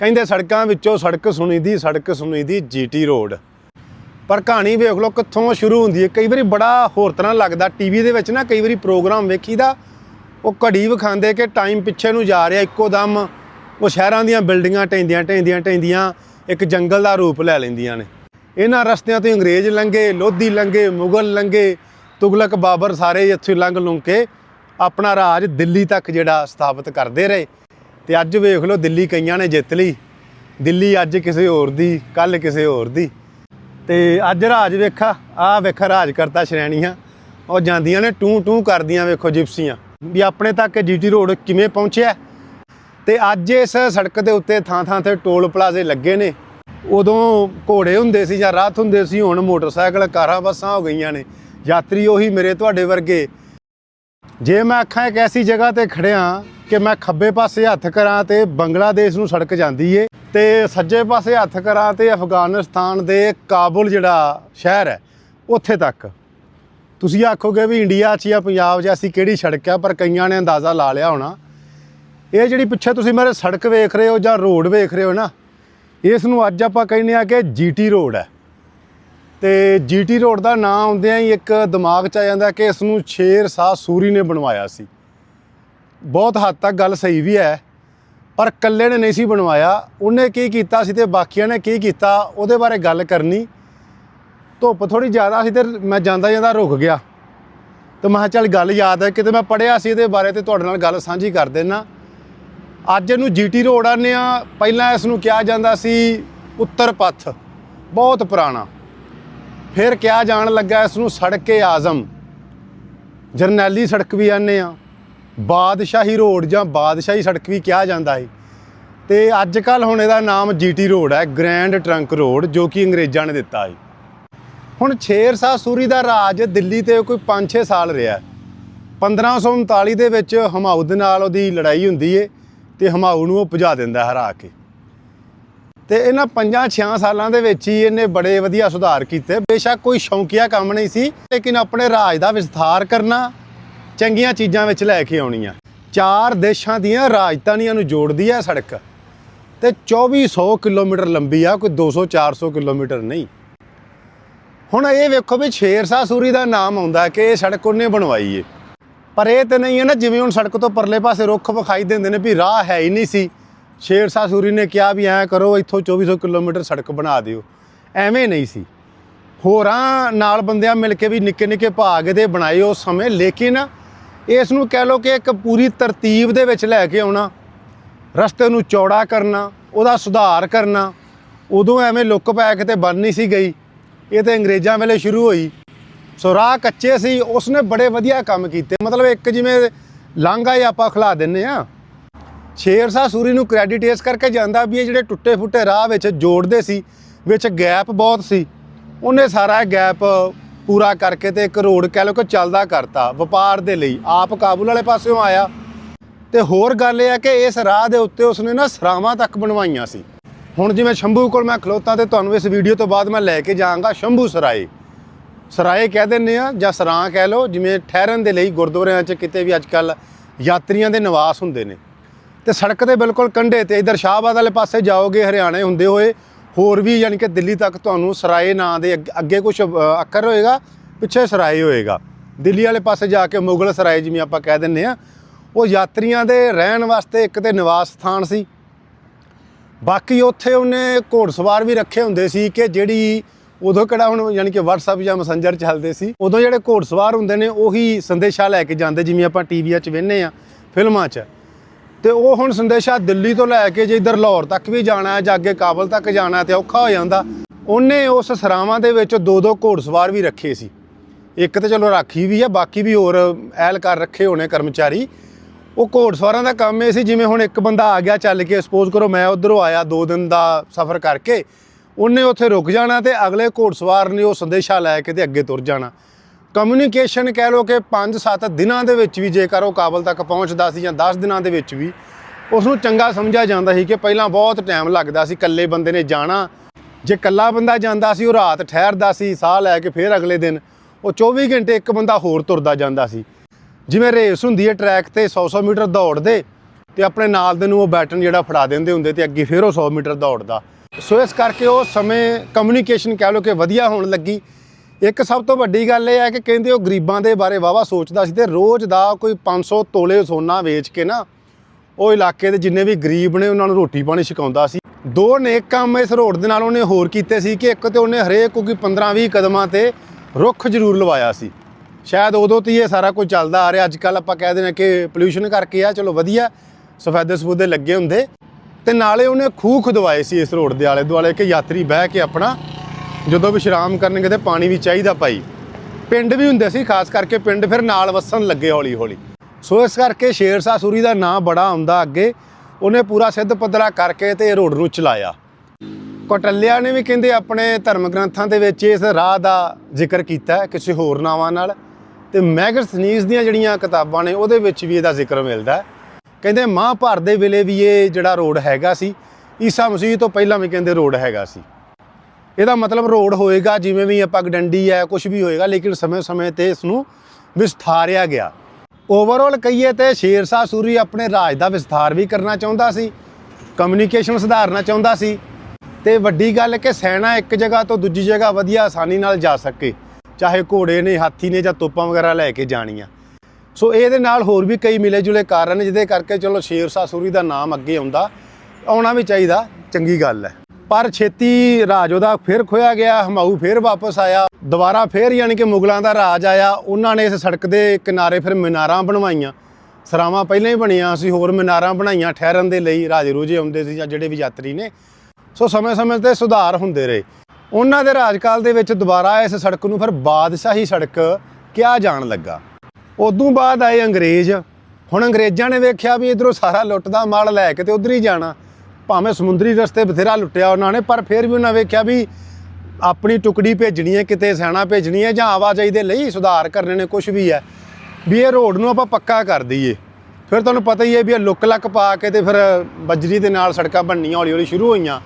ਕਹਿੰਦੇ ਸੜਕਾਂ ਵਿੱਚੋਂ ਸੜਕ ਸੁਣੀ ਦੀ ਸੜਕ ਸੁਣੀ ਦੀ ਜੀਟੀ ਰੋਡ। ਪਰ ਕਹਾਣੀ ਵੇਖ ਲਓ ਕਿੱਥੋਂ ਸ਼ੁਰੂ ਹੁੰਦੀ ਹੈ ਕਈ ਵਾਰੀ ਬੜਾ ਹੋਰ ਤਰ੍ਹਾਂ ਲੱਗਦਾ। ਟੀਵੀ ਦੇ ਵਿੱਚ ਨਾ ਕਈ ਵਾਰੀ ਪ੍ਰੋਗਰਾਮ ਵੇਖੀਦਾ ਉਹ ਘੜੀ ਵਿਖਾਉਂਦੇ ਕਿ ਟਾਈਮ ਪਿੱਛੇ ਨੂੰ ਜਾ ਰਿਹਾ, ਇੱਕੋ ਦਮ ਉਹ ਸ਼ਹਿਰਾਂ ਦੀਆਂ ਬਿਲਡਿੰਗਾਂ ਢਹਿੰਦੀਆਂ ਢਹਿੰਦੀਆਂ ਢਹਿੰਦੀਆਂ ਇੱਕ ਜੰਗਲ ਦਾ ਰੂਪ ਲੈ ਲੈਂਦੀਆਂ ਨੇ। ਇਹਨਾਂ ਰਸਤਿਆਂ ਤੋਂ ਅੰਗਰੇਜ਼ ਲੰਘੇ, ਲੋਧੀ ਲੰਘੇ, ਮੁਗਲ ਲੰਘੇ, ਤੁਗਲਕ ਬਾਬਰ ਸਾਰੇ ਇੱਥੇ ਲੰਘ ਲੁੰਘ ਕੇ ਆਪਣਾ ਰਾਜ ਦਿੱਲੀ ਤੱਕ ਜਿਹੜਾ ਸਥਾਪਿਤ ਕਰਦੇ ਰਹੇ। ਤੇ ਅੱਜ ਵੇਖ ਲਓ ਦਿੱਲੀ ਕਈਆਂ ਨੇ ਜਿੱਤ ਲਈ। ਦਿੱਲੀ ਅੱਜ ਕਿਸੇ ਹੋਰ ਦੀ ਕੱਲ ਕਿਸੇ ਹੋਰ ਦੀ। ਤੇ ਅੱਜ ਰਾਜ ਵੇਖਾ, ਆ ਵੇਖਾ ਰਾਜ ਕਰਤਾ ਸ਼੍ਰੇਣੀਆਂ। ਉਹ ਜਾਂਦੀਆਂ ਨੇ ਟੂ ਟੂ ਕਰਦੀਆਂ ਵੇਖੋ ਜਿਪਸੀਆਂ। ਵੀ ਆਪਣੇ ਤੱਕ ਜੀਟੀ ਰੋਡ ਕਿਵੇਂ ਪਹੁੰਚਿਆ? ਤੇ ਅੱਜ ਇਸ ਸੜਕ ਦੇ ਉੱਤੇ ਥਾਂ ਥਾਂ ਤੇ ਟੋਲ ਪਲਾਜ਼ੇ ਲੱਗੇ ਨੇ। ਉਦੋਂ ਘੋੜੇ ਹੁੰਦੇ ਸੀ ਜਾਂ ਰਾਤ ਹੁੰਦੇ ਸੀ, ਹੁਣ ਮੋਟਰਸਾਈਕਲ, ਕਾਰਾਂ, ਬੱਸਾਂ ਹੋ ਗਈਆਂ ਨੇ। ਯਾਤਰੀ ਉਹੀ ਮੇਰੇ ਤੁਹਾਡੇ ਵਰਗੇ ਜੇ ਮੈਂ ਅੱਖਾਂ ਇੱਕ ਐਸੀ ਜਗ੍ਹਾ ਤੇ ਖੜਿਆ ਕਿ ਮੈਂ ਖੱਬੇ ਪਾਸੇ ਹੱਥ ਕਰਾਂ ਤੇ ਬੰਗਲਾਦੇਸ਼ ਨੂੰ ਸੜਕ ਜਾਂਦੀ ਏ, ਤੇ ਸੱਜੇ ਪਾਸੇ ਹੱਥ ਕਰਾਂ ਤੇ ਅਫਗਾਨਿਸਤਾਨ ਦੇ ਕਾਬੁਲ ਜਿਹੜਾ ਸ਼ਹਿਰ ਹੈ, ਉੱਥੇ ਤੱਕ। ਤੁਸੀਂ ਆਖੋਗੇ ਵੀ ਇੰਡੀਆ 'ਚ ਜਾਂ ਪੰਜਾਬ 'ਚ ਐਸੀ ਕਿਹੜੀ ਸੜਕ ਆ, ਪਰ ਕਈਆਂ ਨੇ ਅੰਦਾਜ਼ਾ ਲਾ ਲਿਆ ਹੋਣਾ। ਇਹ ਜਿਹੜੀ ਪਿੱਛੇ ਤੁਸੀਂ ਮੇਰੇ ਸੜਕ ਵੇਖ ਰਹੇ ਹੋ ਜਾਂ ਰੋਡ ਵੇਖ ਰਹੇ ਹੋ ਨਾ, ਇਸ ਨੂੰ ਅੱਜ ਆਪਾਂ ਕਹਿੰਦੇ ਆ ਕਿ ਜੀਟੀ ਰੋਡ ਹੈ। ਤੇ ਜੀਟੀ ਰੋਡ ਦਾ ਨਾਂ ਆਉਂਦਿਆਂ ਹੀ ਇੱਕ ਦਿਮਾਗ 'ਚ ਆ ਜਾਂਦਾ ਕਿ ਇਸ ਨੂੰ ਸ਼ੇਰ ਸ਼ਾਹ ਸੂਰੀ ਨੇ ਬਣਵਾਇਆ ਸੀ। ਬਹੁਤ ਹੱਦ ਤੱਕ ਗੱਲ ਸਹੀ ਵੀ ਹੈ, ਪਰ ਇਕੱਲੇ ਨੇ ਨਹੀਂ ਸੀ ਬਣਵਾਇਆ। ਉਹਨੇ ਕੀ ਕੀਤਾ ਸੀ ਤੇ ਬਾਕੀਆਂ ਨੇ ਕੀ ਕੀਤਾ, ਉਹਦੇ ਬਾਰੇ ਗੱਲ ਕਰਨੀ। ਧੁੱਪ ਥੋੜੀ ਜ਼ਿਆਦਾ ਸੀ ਤੇ ਮੈਂ ਜਾਂਦਾ ਜਾਂਦਾ ਰੁਕ ਗਿਆ। ਤੇ ਮੈਂ ਚੱਲ ਗੱਲ ਯਾਦ ਹੈ, ਕਿਤੇ ਮੈਂ ਪੜਿਆ ਸੀ ਇਹਦੇ ਬਾਰੇ ਤੇ ਤੁਹਾਡੇ ਨਾਲ ਗੱਲ ਸਾਂਝੀ ਕਰ ਦੇਣਾ ਅੱਜ ਇਹਨੂੰ ਜੀਟੀ ਰੋਡ ਆਨੇ ਆ ਪਹਿਲਾਂ ਇਸ ਨੂੰ ਕਿਹਾ ਜਾਂਦਾ ਸੀ ਉੱਤਰ ਪੱਥ, ਬਹੁਤ ਪੁਰਾਣਾ। ਫਿਰ ਕਿਹਾ ਜਾਣ ਲੱਗਾ ਇਸ ਨੂੰ ਸੜਕੇ ਆਜ਼ਮ। ਜਰਨੈਲੀ ਸੜਕ ਵੀ ਆਨੇ ਆ। ਬਾਦਸ਼ਾਹੀ ਰੋਡ ਜਾਂ ਬਾਦਸ਼ਾਹੀ ਸੜਕ ਵੀ ਕਿਹਾ ਜਾਂਦਾ ਹੈ ਤੇ ਅੱਜ ਕੱਲ ਹੁਣ ਇਹਦਾ ਨਾਮ ਜੀਟੀ ਰੋਡ ਹੈ, ਗ੍ਰੈਂਡ ਟਰੰਕ ਰੋਡ, ਜੋ ਕਿ ਅੰਗਰੇਜ਼ਾਂ ਨੇ ਦਿੱਤਾ ਹੈ ਹੁਣ ਸ਼ੇਰ ਸ਼ਾਹ ਸੂਰੀ ਦਾ ਰਾਜ ਦਿੱਲੀ ਤੇ ਕੋਈ 5-6 ਸਾਲ ਰਿਹਾ। 1539 ਦੇ ਵਿੱਚ ਹਮਾਊ ਦੇ ਨਾਲ ਉਹਦੀ ਲੜਾਈ ਹੁੰਦੀ ਏ ਤੇ ਹਮਾਊ ਨੂੰ ਉਹ ਭਜਾ ਦਿੰਦਾ ਹਰਾ ਕੇ। ਤੇ ਇਹਨਾਂ 5-6 ਸਾਲਾਂ ਦੇ ਵਿੱਚ ਹੀ ਇਹਨੇ ਬੜੇ ਵਧੀਆ ਸੁਧਾਰ ਕੀਤੇ। ਬੇਸ਼ੱਕ ਕੋਈ ਸ਼ੌਂਕੀਆ ਕੰਮ ਨਹੀਂ ਸੀ, ਲੇਕਿਨ ਆਪਣੇ ਰਾਜ ਦਾ ਵਿਸਥਾਰ ਕਰਨਾ ਚੰਗੀਆਂ ਚੀਜ਼ਾਂ ਵਿੱਚ ਲੈ ਕੇ ਆਉਣੀਆਂ। ਚਾਰ ਦੇਸ਼ਾਂ ਦੀਆਂ ਰਾਜਧਾਨੀਆਂ ਨੂੰ ਜੋੜਦੀ ਹੈ ਇਹ ਸੜਕ। ਤੇ 2400 ਕਿਲੋਮੀਟਰ ਲੰਬੀ ਆ, ਕੋਈ 200-400 ਕਿਲੋਮੀਟਰ ਨਹੀਂ। ਹੁਣ ਇਹ ਵੇਖੋ ਵੀ ਸ਼ੇਰ ਸ਼ਾਹ ਸੂਰੀ ਦਾ ਨਾਮ ਆਉਂਦਾ ਕਿ ਇਹ ਸੜਕ ਉਹਨੇ ਬਣਵਾਈ ਏ। ਪਰ ਇਹ ਤੇ ਨਹੀਂ ਹੈ ਨਾ, ਜਿਵੇਂ ਹੁਣ ਸੜਕ ਤੋਂ ਪਰਲੇ ਪਾਸੇ ਰੁੱਖ ਵਿਖਾਈ ਦਿੰਦੇ ਨੇ ਵੀ ਰਾਹ ਹੈ ਹੀ ਨਹੀਂ ਸੀ। ਸ਼ੇਰ ਸ਼ਾਹ ਸੂਰੀ ਨੇ ਕਿਹਾ ਵੀ ਐਂ ਕਰੋ, ਇੱਥੋਂ 2400 ਕਿਲੋਮੀਟਰ ਸੜਕ ਬਣਾ ਦਿਓ। ਐਵੇਂ ਨਹੀਂ ਸੀ। ਹੋਰਾਂ ਨਾਲ ਬੰਦਿਆਂ ਮਿਲ ਕੇ ਵੀ ਨਿੱਕੇ ਨਿੱਕੇ ਭਾਗ ਦੇ ਬਣਾਏ ਉਸ ਸਮੇਂ, ਲੇਕਿਨ ਇਸ ਨੂੰ ਕਹਿ ਲਓ ਕਿ ਇੱਕ ਪੂਰੀ ਤਰਤੀਬ ਦੇ ਵਿੱਚ ਲੈ ਕੇ ਆਉਣਾ, ਰਸਤੇ ਨੂੰ ਚੌੜਾ ਕਰਨਾ, ਉਹਦਾ ਸੁਧਾਰ ਕਰਨਾ, ਉਦੋਂ ਐਵੇਂ ਲੁੱਕ ਪੈ ਕੇ ਤੇ ਬਣ ਨਹੀਂ ਸੀ ਗਈ। ਇਹ ਤੇ ਅੰਗਰੇਜ਼ਾਂ ਵੇਲੇ ਸ਼ੁਰੂ ਹੋਈ। ਸੋ ਰਾਹ ਕੱਚੇ ਸੀ, ਉਸਨੇ ਬੜੇ ਵਧੀਆ ਕੰਮ ਕੀਤੇ। ਮਤਲਬ ਇੱਕ ਜਿਵੇਂ ਲਾਂਘਾ ਹੀ ਆਪਾਂ ਖਿਲਾ ਦਿੰਨੇ ਆ ਸ਼ੇਰ ਸ਼ਾਹ ਸੂਰੀ ਨੂੰ ਕ੍ਰੈਡਿਟ ਇਸ ਕਰਕੇ ਜਾਂਦਾ ਵੀ ਇਹ ਜਿਹੜੇ ਟੁੱਟੇ ਫੁੱਟੇ ਰਾਹ ਵਿੱਚ ਜੋੜਦੇ ਸੀ, ਵਿੱਚ ਗੈਪ ਬਹੁਤ ਸੀ, ਉਹਨੇ ਸਾਰਾ ਇਹ ਗੈਪ ਪੂਰਾ ਕਰਕੇ ਤੇ ਇੱਕ ਰੋਡ ਕਹਿ ਲਓ ਕਿ ਚੱਲਦਾ ਕਰਤਾ, ਵਪਾਰ ਦੇ ਲਈ, ਆਪ ਕਾਬੁਲ ਵਾਲੇ ਪਾਸਿਓਂ ਆਇਆ। ਤੇ ਹੋਰ ਗੱਲ ਇਹ ਹੈ ਕਿ ਇਸ ਰਾਹ ਦੇ ਉੱਤੇ ਉਸਨੇ ਨਾ ਸਰਾਵਾਂ ਤੱਕ ਬਣਵਾਈਆਂ ਸੀ। ਹੁਣ ਜਿਵੇਂ ਸ਼ੰਭੂ ਕੋਲ ਮੈਂ ਖਲੋਤਾ ਤੇ ਤੁਹਾਨੂੰ ਇਸ ਵੀਡੀਓ ਤੋਂ ਬਾਅਦ ਮੈਂ ਲੈ ਕੇ ਜਾਵਾਂਗਾ ਸ਼ੰਭੂ ਸਰਾਏ। ਸਰਾਏ ਕਹਿ ਦਿੰਦੇ ਆ ਜਾਂ ਸਰਾਂ ਕਹਿ ਲਓ, ਜਿਵੇਂ ਠਹਿਰਨ ਦੇ ਲਈ ਗੁਰਦੁਆਰਿਆਂ 'ਚ ਕਿਤੇ ਵੀ ਅੱਜ ਕੱਲ ਯਾਤਰੀਆਂ ਦੇ ਨਿਵਾਸ ਹੁੰਦੇ ਨੇ। ਤੇ ਸੜਕ ਦੇ ਬਿਲਕੁਲ ਕੰਢੇ ਤੇ ਇਧਰ ਸ਼ਾਹਬਾਦ ਵਾਲੇ ਪਾਸੇ ਜਾਓਗੇ, ਹਰਿਆਣੇ ਹੁੰਦੇ ਹੋਏ, ਹੋਰ ਵੀ ਯਾਨੀ ਕਿ ਦਿੱਲੀ ਤੱਕ ਤੁਹਾਨੂੰ ਸਰਾਏ ਨਾਂ ਦੇ ਅੱਗੇ- ਅੱਗੇ ਕੁਝ ਅੱਖਰ ਹੋਏਗਾ, ਪਿੱਛੇ ਸਰਾਏ ਹੋਏਗਾ। ਦਿੱਲੀ ਵਾਲੇ ਪਾਸੇ ਜਾ ਕੇ ਮੁਗਲ ਸਰਾਏ ਜਿਵੇਂ ਆਪਾਂ ਕਹਿ ਦਿੰਦੇ ਆ ਉਹ ਯਾਤਰੀਆਂ ਦੇ ਰਹਿਣ ਵਾਸਤੇ ਇੱਕ ਤੇ ਨਿਵਾਸ ਸਥਾਨ ਸੀ। ਬਾਕੀ ਉੱਥੇ ਉਹਨੇ ਘੋੜਸਵਾਰ ਵੀ ਰੱਖੇ ਹੁੰਦੇ ਸੀ ਕਿ ਜਿਹੜੀ ਉਦੋਂ ਕਿਹੜਾ ਹੁਣ ਯਾਨੀ ਕਿ WhatsApp ਜਾਂ ਮੈਸੇਂਜਰ ਚੱਲਦੇ ਸੀ, ਉਦੋਂ ਜਿਹੜੇ ਘੋੜਸਵਾਰ ਹੁੰਦੇ ਨੇ ਉਹੀ ਸੰਦੇਸ਼ਾ ਲੈ ਕੇ ਜਾਂਦੇ, ਜਿਵੇਂ ਆਪਾਂ ਟੀਵੀਆਂ 'ਚ ਵੇਖਨੇ ਆ ਫਿਲਮਾਂ 'ਚ। ਤੇ ਉਹ ਹੁਣ ਸੰਦੇਸ਼ਾ ਦਿੱਲੀ ਤੋਂ ਲੈ ਕੇ ਜੇ ਇਧਰ ਲਾਹੌਰ ਤੱਕ ਵੀ ਜਾਣਾ ਹੈ ਜਾਂ ਅੱਗੇ ਕਾਬਲ ਤੱਕ ਜਾਣਾ ਹੈ ਤੇ ਔਖਾ ਹੋ ਜਾਂਦਾ, ਉਹਨੇ ਉਸ ਸਰਾਵਾਂ ਦੇ ਵਿੱਚ ਦੋ ਦੋ ਘੋੜਸਵਾਰ ਵੀ ਰੱਖੇ ਸੀ। ਇੱਕ ਤੇ ਚਲੋ ਰਾਖੀ ਵੀ ਆ, ਬਾਕੀ ਵੀ ਹੋਰ ਐਲਕਾਰ ਰੱਖੇ ਹੋਣੇ ਕਰਮਚਾਰੀ। ਉਹ ਘੋੜਸਵਾਰਾਂ ਦਾ ਕੰਮ ਇਹ ਸੀ, ਜਿਵੇਂ ਹੁਣ ਇੱਕ ਬੰਦਾ ਆ ਗਿਆ ਚੱਲ ਕੇ, ਸਪੋਜ਼ ਕਰੋ ਮੈਂ ਉਧਰੋਂ ਆਇਆ 2 ਦਿਨ ਦਾ ਸਫ਼ਰ ਕਰਕੇ, ਉਹਨੇ ਉੱਥੇ ਰੁਕ ਜਾਣਾ ਤੇ ਅਗਲੇ ਘੋੜਸਵਾਰ ਨੇ ਉਹ ਸੰਦੇਸ਼ਾ ਲੈ ਕੇ ਤੇ ਅੱਗੇ ਤੁਰ ਜਾਣਾ। ਕਮਿਊਨੀਕੇਸ਼ਨ ਕਹਿ ਲਓ ਕਿ 5-7 ਦਿਨਾਂ ਦੇ ਵਿੱਚ ਵੀ ਜੇਕਰ ਉਹ ਕਾਬਲ ਤੱਕ ਪਹੁੰਚਦਾ ਸੀ ਜਾਂ 10 ਦਿਨਾਂ ਦੇ ਵਿੱਚ ਵੀ ਉਸ ਨੂੰ ਚੰਗਾ ਸਮਝਿਆ ਜਾਂਦਾ ਸੀ ਕਿ ਪਹਿਲਾਂ ਬਹੁਤ ਟਾਈਮ ਲੱਗਦਾ ਸੀ ਇਕੱਲੇ ਬੰਦੇ ਨੇ ਜਾਣਾ। ਜੇ ਇਕੱਲਾ ਬੰਦਾ ਜਾਂਦਾ ਸੀ, ਉਹ ਰਾਤ ਠਹਿਰਦਾ ਸੀ, ਸਾਹ ਲੈ ਕੇ ਫਿਰ ਅਗਲੇ ਦਿਨ ਉਹ 24 ਘੰਟੇ ਇੱਕ ਬੰਦਾ ਹੋਰ ਤੁਰਦਾ ਜਾਂਦਾ ਸੀ। ਜਿਵੇਂ ਰੇਸ ਹੁੰਦੀ ਹੈ ਟਰੈਕ ਤੇ 100-100 ਮੀਟਰ ਦੌੜਦੇ ਤੇ ਆਪਣੇ ਨਾਲ ਦੇ ਨੂੰ ਉਹ ਬੈਟਨ ਜਿਹੜਾ ਫੜਾ ਦਿੰਦੇ ਹੁੰਦੇ ਤੇ ਅੱਗੇ ਫਿਰ ਉਹ 100 ਮੀਟਰ ਦੌੜਦਾ। ਸੋ ਇਸ ਕਰਕੇ ਉਹ ਸਮੇਂ ਕਮਿਊਨੀਕੇਸ਼ਨ ਕਹਿ ਲਓ ਕਿ ਵਧੀਆ ਹੋਣ ਲੱਗੀ। ਇੱਕ ਸਭ ਤੋਂ ਵੱਡੀ ਗੱਲ ਇਹ ਹੈ ਕਿ ਕਹਿੰਦੇ ਉਹ ਗਰੀਬਾਂ ਦੇ ਬਾਰੇ ਵਾਵਾ ਸੋਚਦਾ ਸੀ ਤੇ ਰੋਜ਼ ਦਾ ਕੋਈ 500 ਤੋਲੇ ਸੋਨਾ ਵੇਚ ਕੇ ਨਾ ਉਹ ਇਲਾਕੇ ਦੇ ਜਿੰਨੇ ਵੀ ਗਰੀਬ ਨੇ ਉਹਨਾਂ ਨੂੰ ਰੋਟੀ ਪਾਣੀ ਛਕਾਉਂਦਾ ਸੀ। ਦੋ ਨੇਕ ਕੰਮ ਇਸ ਰੋਡ ਦੇ ਨਾਲ ਉਹਨੇ ਹੋਰ ਕੀਤੇ ਸੀ ਕਿ ਇੱਕ ਤੇ ਉਹਨੇ ਹਰੇਕ ਕੋਈ 15-20 ਕਦਮਾਂ ਤੇ ਰੁੱਖ ਜ਼ਰੂਰ ਲਵਾਇਆ ਸੀ। ਸ਼ਾਇਦ ਉਦੋਂ ਤੋਂ ਹੀ ਇਹ ਸਾਰਾ ਕੁਝ ਚੱਲਦਾ ਆ ਰਿਹਾ। ਅੱਜ ਕੱਲ ਆਪਾਂ ਕਹਿ ਦਿੰਦੇ ਹਾਂ ਕਿ ਪੋਲੂਸ਼ਨ ਕਰਕੇ ਆ, ਚਲੋ ਵਧੀਆ, ਸਫੈਦੇ ਸਫੂਦੇ ਲੱਗੇ ਹੁੰਦੇ। ਤੇ ਨਾਲੇ ਉਹਨੇ ਖੂਹ ਖੁਦਵਾਏ ਸੀ ਇਸ ਰੋਡ ਦੇ ਆਲੇ ਦੁਆਲੇ ਕਿ ਯਾਤਰੀ ਬਹਿ ਕੇ ਆਪਣਾ ਜਦੋਂ ਵਿਸ਼ਰਾਮ ਕਰਨਗੇ ਤੇ ਪਾਣੀ ਵੀ ਚਾਹੀਦਾ ਭਾਈ। ਪਿੰਡ ਵੀ ਹੁੰਦੇ ਸੀ, ਖਾਸ ਕਰਕੇ ਪਿੰਡ ਫਿਰ ਨਾਲ ਵਸਣ ਲੱਗੇ ਹੌਲੀ ਹੌਲੀ ਸੋ ਇਸ ਕਰਕੇ ਸ਼ੇਰ ਸ਼ਾਹ ਸੂਰੀ ਦਾ ਨਾਂ ਬੜਾ ਆਉਂਦਾ ਅੱਗੇ। ਉਹਨੇ ਪੂਰਾ ਸਿੱਧ ਪੱਧਰਾ ਕਰਕੇ ਤੇ ਇਹ ਰੋਡ ਨੂੰ ਚਲਾਇਆ। ਕੌਟਲਿਆ ਨੇ ਵੀ ਕਹਿੰਦੇ ਆਪਣੇ ਧਰਮ ਗ੍ਰੰਥਾਂ ਦੇ ਵਿੱਚ ਇਸ ਰਾਹ ਦਾ ਜ਼ਿਕਰ ਕੀਤਾ ਹੈ ਕਿਸੇ ਹੋਰ ਨਾਵਾਂ ਨਾਲ। ਤੇ ਮੈਗਸਨੀਜ਼ ਦੀਆਂ ਜਿਹੜੀਆਂ ਕਿਤਾਬਾਂ ਨੇ, ਉਹਦੇ ਵਿੱਚ ਵੀ ਇਹਦਾ ਜ਼ਿਕਰ ਮਿਲਦਾ ਹੈ। ਕਹਿੰਦੇ ਮਹਾਭਾਰਤ ਦੇ ਵੇਲੇ ਵੀ ਇਹ ਜਿਹੜਾ ਰੋਡ ਹੈਗਾ ਸੀ, ਈਸਾ ਮਸੀਹ ਤੋਂ ਪਹਿਲਾਂ ਵੀ ਕਹਿੰਦੇ ਰੋਡ ਹੈਗਾ ਸੀ। ਇਹਦਾ ਮਤਲਬ ਰੋਡ ਹੋਏਗਾ, ਜਿਵੇਂ ਵੀ ਆਪਾਂ ਗਡੰਡੀ ਹੈ ਕੁਝ ਵੀ ਹੋਏਗਾ, ਲੇਕਿਨ ਸਮੇਂ-ਸਮੇਂ ਤੇ ਇਸ ਨੂੰ ਵਿਸਥਾਰਿਆ ਗਿਆ। ਓਵਰਆਲ ਕਹੀਏ ਤੇ ਸ਼ੇਰਸ਼ਾਹ ਸੂਰੀ ਆਪਣੇ ਰਾਜ ਦਾ ਵਿਸਥਾਰ ਵੀ ਕਰਨਾ ਚਾਹੁੰਦਾ ਸੀ ਕਮਿਊਨੀਕੇਸ਼ਨ ਸੁਧਾਰਨਾ ਚਾਹੁੰਦਾ ਸੀ, ਤੇ ਵੱਡੀ ਗੱਲ ਕਿ ਸੈਨਾ ਇੱਕ ਜਗ੍ਹਾ ਤੋਂ ਦੂਜੀ ਜਗ੍ਹਾ ਵਧੀਆ ਆਸਾਨੀ ਨਾਲ ਜਾ ਸਕੇ, ਚਾਹੇ ਘੋੜੇ ਨੇ, ਹਾਥੀ ਨੇ ਜਾਂ ਤੋਪਾਂ ਵਗੈਰਾ ਲੈ ਕੇ ਜਾਣੀਆਂ। ਸੋ ਇਹਦੇ ਨਾਲ ਹੋਰ ਵੀ ਕਈ ਮਿਲੇ ਜੁਲੇ ਕਾਰਨ ਜਿਹਦੇ ਕਰਕੇ ਚਲੋ ਸ਼ੇਰ ਸ਼ਾਹ ਸੂਰੀ ਦਾ ਨਾਮ ਅੱਗੇ ਆਉਂਦਾ, ਆਉਣਾ ਵੀ ਚਾਹੀਦਾ, ਚੰਗੀ ਗੱਲ ਹੈ। ਪਰ ਛੇਤੀ ਰਾਜ ਉਹਦਾ ਫਿਰ ਖੋਇਆ ਗਿਆ, ਹਮਾਊ ਫਿਰ ਵਾਪਸ ਆਇਆ। ਦੁਬਾਰਾ ਫਿਰ ਯਾਨੀ ਕਿ ਮੁਗਲਾਂ ਦਾ ਰਾਜ ਆਇਆ। ਉਹਨਾਂ ਨੇ ਇਸ ਸੜਕ ਦੇ ਕਿਨਾਰੇ ਫਿਰ ਮੀਨਾਰਾਂ ਬਣਵਾਈਆਂ। ਸਰਾਵਾਂ ਪਹਿਲਾਂ ਹੀ ਬਣੀਆਂ ਸੀ, ਹੋਰ ਮੀਨਾਰਾਂ ਬਣਾਈਆਂ ਠਹਿਰਨ ਦੇ ਲਈ, ਰਾਜੇ ਰੂਜੇ ਆਉਂਦੇ ਸੀ ਜਾਂ ਜਿਹੜੇ ਵੀ ਯਾਤਰੀ ਨੇ। ਸੋ ਸਮੇਂ-ਸਮੇਂ ਤੇ ਸੁਧਾਰ ਹੁੰਦੇ ਰਹੇ। ਉਹਨਾਂ ਦੇ ਰਾਜਕਾਲ ਦੇ ਵਿੱਚ ਦੁਬਾਰਾ ਇਸ ਸੜਕ ਨੂੰ ਫਿਰ ਬਾਦਸ਼ਾਹੀ ਸੜਕ ਕਿਹਾ ਜਾਣ ਲੱਗਾ। ਉਦੋਂ ਬਾਅਦ ਆਏ ਅੰਗਰੇਜ਼। ਹੁਣ ਅੰਗਰੇਜ਼ਾਂ ਨੇ ਵੇਖਿਆ ਵੀ ਇਧਰੋਂ ਸਾਰਾ ਲੁੱਟ ਦਾ ਮਾਲ ਲੈ ਕੇ ਤੇ ਉਧਰ ਹੀ ਜਾਣਾ। ਭਾਵੇਂ ਸਮੁੰਦਰੀ ਰਸਤੇ ਬਥੇਰਾ ਲੁੱਟਿਆ ਉਹਨਾਂ ਨੇ, ਪਰ ਫਿਰ ਵੀ ਉਹਨਾਂ ਵੇਖਿਆ ਵੀ ਆਪਣੀ ਟੁਕੜੀ ਭੇਜਣੀ ਹੈ, ਕਿਤੇ ਸੈਨਾ ਭੇਜਣੀ ਹੈ ਜਾਂ ਆਵਾਜਾਈ ਦੇ ਲਈ ਸੁਧਾਰ ਕਰਨੇ ਨੇ ਕੁਝ ਵੀ ਹੈ। ਵੀ ਇਹ ਰੋਡ ਨੂੰ ਆਪਾਂ ਪੱਕਾ ਕਰ ਦਈਏ। ਫਿਰ ਤੁਹਾਨੂੰ ਪਤਾ ਹੀ ਹੈ ਵੀ ਇਹ ਲੁੱਕ ਲੱਕ ਪਾ ਕੇ ਤੇ ਫਿਰ ਬਜਰੀ ਦੇ ਨਾਲ ਸੜਕਾਂ ਬਣਨੀਆਂ, ਹੌਲੀ ਹੌਲੀ ਸ਼ੁਰੂ ਹੋਈਆਂ।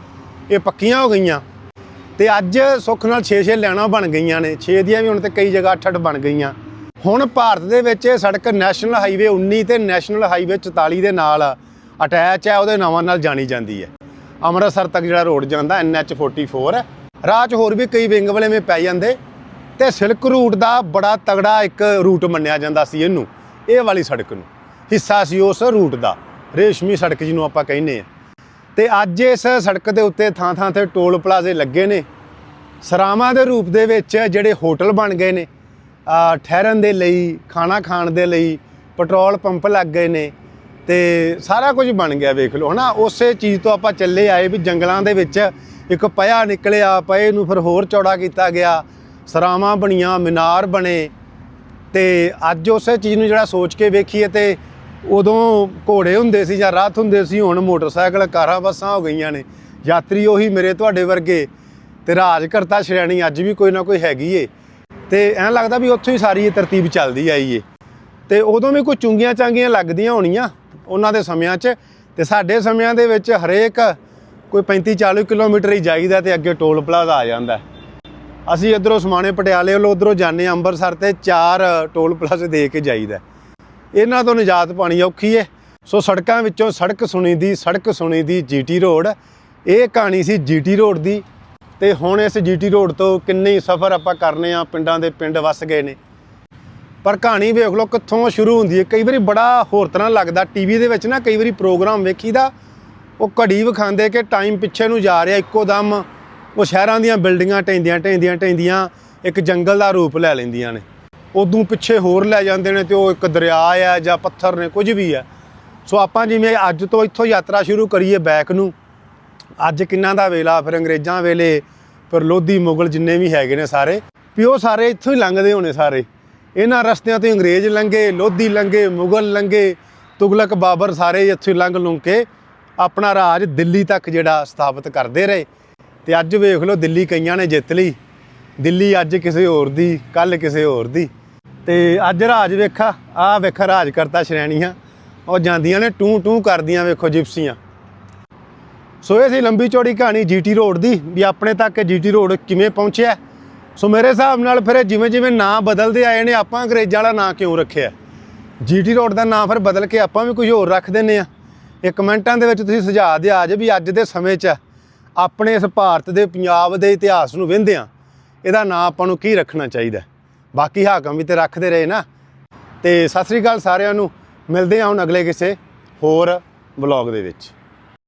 ਇਹ ਪੱਕੀਆਂ ਹੋ ਗਈਆਂ। ਤੇ ਅੱਜ ਸੁੱਖ ਨਾਲ 6-6 ਲੈਣਾ ਬਣ ਗਈਆਂ ਨੇ। 6 ਦੀਆਂ ਵੀ ਹੁਣ ਤੇ ਕਈ ਜਗ੍ਹਾ 8-8 ਬਣ ਗਈਆਂ। ਹੁਣ ਭਾਰਤ ਦੇ ਵਿੱਚ ਇਹ ਸੜਕ ਨੈਸ਼ਨਲ ਹਾਈਵੇ 19 ਤੇ ਨੈਸ਼ਨਲ ਹਾਈਵੇ 44 ਦੇ ਨਾਲ ਅਟੈਚ ਹੈ, ਉਹਦੇ ਨਾਵਾਂ ਨਾਲ ਜਾਣੀ ਜਾਂਦੀ ਹੈ। ਅੰਮ੍ਰਿਤਸਰ ਤੱਕ ਜਿਹੜਾ ਰੋਡ ਜਾਂਦਾ NH44 ਹੈ। ਰਾਹ 'ਚ ਹੋਰ ਵੀ ਕਈ ਵਿੰਗ ਵਾਲੇ ਮੇ ਪੈ ਜਾਂਦੇ ਤੇ ਸਿਲਕ ਰੂਟ ਦਾ ਬੜਾ ਤਗੜਾ ਇੱਕ ਰੂਟ ਮੰਨਿਆ ਜਾਂਦਾ ਸੀ ਇਹਨੂੰ। ਇਹ ਵਾਲੀ ਸੜਕ ਨੂੰ। ਹਿੱਸਾ ਸੀ ਉਸ ਰੂਟ ਦਾ। ਰੇਸ਼ਮੀ ਸੜਕ ਜਿਹਨੂੰ ਆਪਾਂ ਕਹਿੰਦੇ ਆ ਤੇ ਅੱਜ ਇਸ ਸੜਕ ਦੇ ਉੱਤੇ ਥਾਂ ਥਾਂ ਤੇ ਟੋਲ ਪਲਾਜ਼ੇ ਲੱਗੇ ਨੇ। ਸਰਾਵਾਂ ਦੇ ਰੂਪ ਦੇ ਵਿੱਚ ਜਿਹੜੇ ਹੋਟਲ ਬਣ ਗਏ ਨੇ ਠਹਿਰਨ ਦੇ ਲਈ, ਖਾਣਾ ਖਾਣ ਦੇ ਲਈ, ਪੈਟਰੋਲ ਪੰਪ ਲੱਗ ਗਏ ਨੇ। ਤੇ ਸਾਰਾ ਕੁਝ ਬਣ ਗਿਆ, ਵੇਖ ਲਓ, ਹਨਾ? ਉਸੇ ਚੀਜ਼ ਤੋਂ ਆਪਾਂ ਚੱਲੇ ਆਏ ਵੀ ਜੰਗਲਾਂ ਦੇ ਵਿੱਚ ਇੱਕ ਪਿਆ ਨਿਕਲਿਆ ਪਏ ਨੂੰ ਫਿਰ ਹੋਰ ਚੌੜਾ ਕੀਤਾ ਗਿਆ। ਸਰਾਵਾਂ ਬਣੀਆਂ, ਮੀਨਾਰ ਬਣੇ। ਤੇ ਅੱਜ ਉਸੇ ਚੀਜ਼ ਨੂੰ ਜਿਹੜਾ ਸੋਚ ਕੇ ਵੇਖੀਏ ਤੇ ਉਦੋਂ ਘੋੜੇ ਹੁੰਦੇ ਸੀ ਜਾਂ ਰੱਥ ਹੁੰਦੇ ਸੀ, ਹੁਣ ਮੋਟਰਸਾਈਕਲ, ਕਾਰਾਂ, ਬੱਸਾਂ ਹੋ ਗਈਆਂ ਨੇ। ਯਾਤਰੀ ਉਹੀ ਮੇਰੇ ਤੁਹਾਡੇ ਵਰਗੇ ਤੇ ਰਾਜ ਕਰਤਾ ਸ਼੍ਰੇਣੀ ਅੱਜ ਵੀ ਕੋਈ ਨਾ ਕੋਈ ਹੈਗੀ ਏ। ਤੇ ਐਂ ਲੱਗਦਾ ਵੀ ਉੱਥੋਂ ਹੀ ਸਾਰੀ ਇਹ ਤਰਤੀਬ ਚੱਲਦੀ ਆਈ ਏ। ਤੇ ਉਦੋਂ ਵੀ ਕੋਈ ਚੁੰਗੀਆਂ ਚਾਂਗੀਆਂ ਲੱਗਦੀਆਂ ਹੋਣੀਆਂ। ਉਹਨਾਂ ਦੇ ਸਮਿਆਂ 'ਚ ਤੇ ਸਾਡੇ ਸਮਿਆਂ ਦੇ ਵਿੱਚ ਹਰੇਕ ਕੋਈ 35 40 ਕਿਲੋਮੀਟਰ ਹੀ ਜਾਈਦਾ ਤੇ ਅੱਗੇ ਟੋਲ ਪਲਾਜ਼ਾ ਆ ਜਾਂਦਾ ਅਸੀਂ ਇਧਰੋਂ ਸਮਾਣੇ ਪਟਿਆਲੇ ਵੱਲੋਂ ਉਧਰੋਂ ਜਾਂਦੇ ਹਾਂ, ਅੰਮ੍ਰਿਤਸਰ ਤੇ ਚਾਰ ਟੋਲ ਪਲਾਜ਼ੇ ਦੇ ਕੇ ਜਾਈਦਾ ਇਹਨਾਂ ਤੋਂ ਨਿਜਾਤ ਪਾਣੀ ਔਖੀ ਏ ਸੋ ਸੜਕਾਂ ਵਿੱਚੋਂ ਸੜਕ ਸੁਣੀ ਦੀ ਸੜਕ ਸੁਣੀ ਦੀ ਜੀਟੀ ਰੋਡ, ਇਹ ਕਹਾਣੀ ਸੀ ਜੀਟੀ ਰੋਡ ਦੀ ਤੇ ਹੁਣ ਇਸ ਜੀਟੀ ਰੋਡ ਤੋਂ ਕਿੰਨੇ ਸਫ਼ਰ ਆਪਾਂ ਕਰਨੇ ਆ, ਪਿੰਡਾਂ ਦੇ ਪਿੰਡ ਵਸ ਗਏ ਨੇ। ਪਰ ਕਹਾਣੀ ਵੇਖ ਲਓ ਕਿੱਥੋਂ ਸ਼ੁਰੂ ਹੁੰਦੀ ਹੈ। ਕਈ ਵਾਰੀ ਬੜਾ ਹੋਰ ਤਰ੍ਹਾਂ ਲੱਗਦਾ। ਟੀਵੀ ਦੇ ਵਿੱਚ ਨਾ ਕਈ ਵਾਰੀ ਪ੍ਰੋਗਰਾਮ ਵੇਖੀਦਾ ਉਹ ਘੜੀ ਵਿਖਾਉਂਦੇ ਕਿ ਟਾਈਮ ਪਿੱਛੇ ਨੂੰ ਜਾ ਰਿਹਾ, ਇੱਕੋ ਦਮ ਉਹ ਸ਼ਹਿਰਾਂ ਦੀਆਂ ਬਿਲਡਿੰਗਾਂ ਢਹਿੰਦੀਆਂ ਢਹਿੰਦੀਆਂ ਢਹਿੰਦੀਆਂ ਇੱਕ ਜੰਗਲ ਦਾ ਰੂਪ ਲੈ ਲੈਂਦੀਆਂ ਨੇ। ਉਦੋਂ ਪਿੱਛੇ ਹੋਰ ਲੈ ਜਾਂਦੇ ਨੇ ਤੇ ਉਹ ਇੱਕ ਦਰਿਆ ਆ ਜਾਂ ਪੱਥਰ ਨੇ, ਕੁਝ ਵੀ ਆ। ਸੋ ਆਪਾਂ ਜਿਵੇਂ ਅੱਜ ਤੋਂ ਇੱਥੋਂ ਯਾਤਰਾ ਸ਼ੁਰੂ ਕਰੀਏ ਬੈਕ ਨੂੰ, ਅੱਜ ਕਿੰਨਾ ਦਾ ਵੇਲਾ, ਫਿਰ ਅੰਗਰੇਜ਼ਾਂ ਵੇਲੇ, ਫਿਰ ਲੋਧੀ ਮੁਗਲ ਜਿੰਨੇ ਵੀ ਹੈਗੇ ਨੇ ਸਾਰੇ, ਵੀ ਉਹ ਸਾਰੇ ਇੱਥੋਂ ਹੀ ਲੰਘਦੇ ਹੋਣੇ ਸਾਰੇ। ਇਹਨਾਂ ਰਸਤਿਆਂ ਤੋਂ ਹੀ ਅੰਗਰੇਜ਼ ਲੰਘੇ, ਲੋਧੀ ਲੰਘੇ, ਮੁਗਲ ਲੰਘੇ, ਤੁਗਲਕ ਬਾਬਰ ਸਾਰੇ ਇੱਥੇ ਲੰਘ ਲੁੰਘ ਕੇ ਆਪਣਾ ਰਾਜ ਦਿੱਲੀ ਤੱਕ ਜਿਹੜਾ ਸਥਾਪਿਤ ਕਰਦੇ ਰਹੇ। ਤੇ ਅੱਜ ਵੇਖ ਲਓ ਦਿੱਲੀ ਕਈਆਂ ਨੇ ਜਿੱਤ ਲਈ। ਦਿੱਲੀ ਅੱਜ ਕਿਸੇ ਹੋਰ ਦੀ ਕੱਲ ਕਿਸੇ ਹੋਰ ਦੀ। ਤੇ ਅੱਜ ਰਾਜ ਵੇਖਾ, ਆਹ ਵੇਖਾ ਰਾਜ ਕਰਤਾ ਸ਼੍ਰੇਣੀਆਂ। ਉਹ ਜਾਂਦੀਆਂ ਨੇ ਟੂ ਟੂ ਕਰਦੀਆਂ ਵੇਖੋ ਜਿਪਸੀਆਂ। ਸੋ ਇਹ ਸੀ ਲੰਬੀ ਚੌੜੀ ਕਹਾਣੀ ਜੀਟੀ ਰੋਡ ਦੀ, ਵੀ ਆਪਣੇ ਤੱਕ ਜੀਟੀ ਰੋਡ ਕਿਵੇਂ ਪਹੁੰਚਿਆ। ਸੋ ਮੇਰੇ ਹਿਸਾਬ ਨਾਲ ਫਿਰ ਜਿਵੇਂ ਜਿਵੇਂ ਨਾਂ ਬਦਲਦੇ ਆਏ ਨੇ, ਆਪਾਂ ਅੰਗਰੇਜ਼ਾਂ ਵਾਲਾ ਨਾਂ ਕਿਉਂ ਰੱਖਿਆ? ਜੀਟੀ ਰੋਡ ਦਾ ਨਾਂ ਫਿਰ ਬਦਲ ਕੇ ਆਪਾਂ ਵੀ ਕੁਝ ਹੋਰ ਰੱਖ ਦਿੰਨੇ ਆ ਇਹ ਕਮੈਂਟਾਂ ਦੇ ਵਿੱਚ ਤੁਸੀਂ ਸੁਝਾਅ ਦਿਆ ਜੇ ਵੀ ਅੱਜ ਦੇ ਸਮੇਂ 'ਚ ਆਪਣੇ ਇਸ ਭਾਰਤ ਦੇ ਪੰਜਾਬ ਦੇ ਇਤਿਹਾਸ ਨੂੰ ਵਿੰਦਿਆਂ ਇਹਦਾ ਨਾਂ ਆਪਾਂ ਨੂੰ ਕੀ ਰੱਖਣਾ ਚਾਹੀਦਾ? ਬਾਕੀ ਹਾਕਮ ਵੀ ਤੇ ਰੱਖਦੇ ਰਹੇ ਨਾ। ਤੇ ਸਤਿ ਸ੍ਰੀ ਅਕਾਲ ਸਾਰਿਆਂ ਨੂੰ, ਮਿਲਦੇ ਹਾਂ ਹੁਣ ਅਗਲੇ ਕਿਸੇ ਹੋਰ ਵਲੌਗ ਦੇ ਵਿੱਚ।